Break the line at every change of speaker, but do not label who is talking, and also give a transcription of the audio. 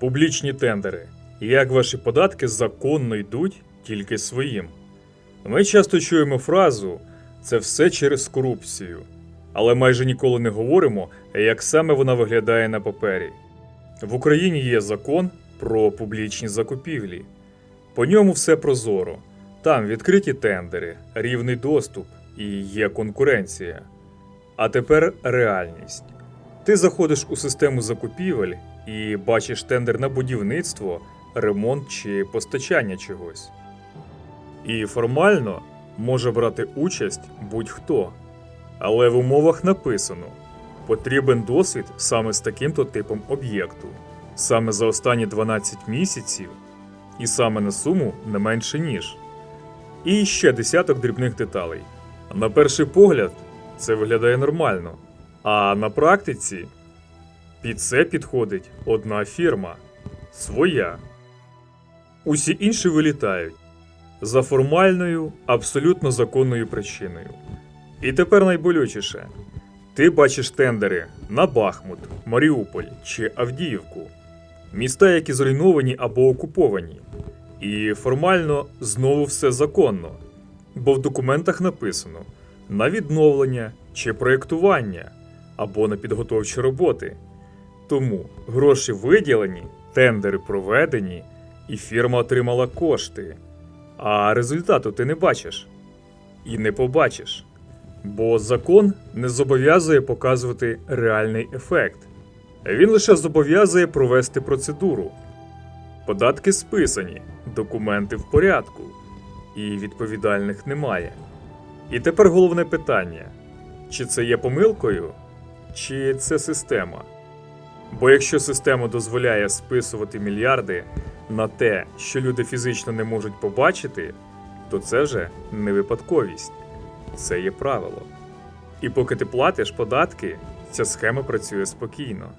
Публічні тендери. Як ваші податки законно йдуть тільки своїм. Ми часто чуємо фразу це все через корупцію, але майже ніколи не говоримо, як саме вона виглядає на папері. В Україні є закон про публічні закупівлі. По ньому все прозоро. Там відкриті тендери, рівний доступ і є конкуренція. А тепер реальність. Ти заходиш у систему закупівель і бачиш тендер на будівництво, ремонт чи постачання чогось. І формально може брати участь будь-хто. Але в умовах написано: потрібен досвід саме з таким-то типом об'єкту, саме за останні 12 місяців, і саме на суму не менше ніж. І ще десяток дрібних деталей. На перший погляд, це виглядає нормально. А на практиці під це підходить одна фірма своя. Усі інші вилітають за формальною, абсолютно законною причиною. І тепер найболючіше: ти бачиш тендери на Бахмут, Маріуполь чи Авдіївку, міста, які зруйновані або окуповані. І формально знову все законно, бо в документах написано на відновлення чи проєктування або на підготовчі роботи. Тому гроші виділені, тендери проведені, і фірма отримала кошти. А результату ти не бачиш і не побачиш. Бо закон не зобов'язує показувати реальний ефект. Він лише зобов'язує провести процедуру. Податки списані, документи в порядку, і відповідальних немає. І тепер головне питання: чи це є помилкою, чи це система? Бо якщо система дозволяє списувати мільярди на те, що люди фізично не можуть побачити, то це вже не випадковість, це є правило. І поки ти платиш податки, ця схема працює спокійно.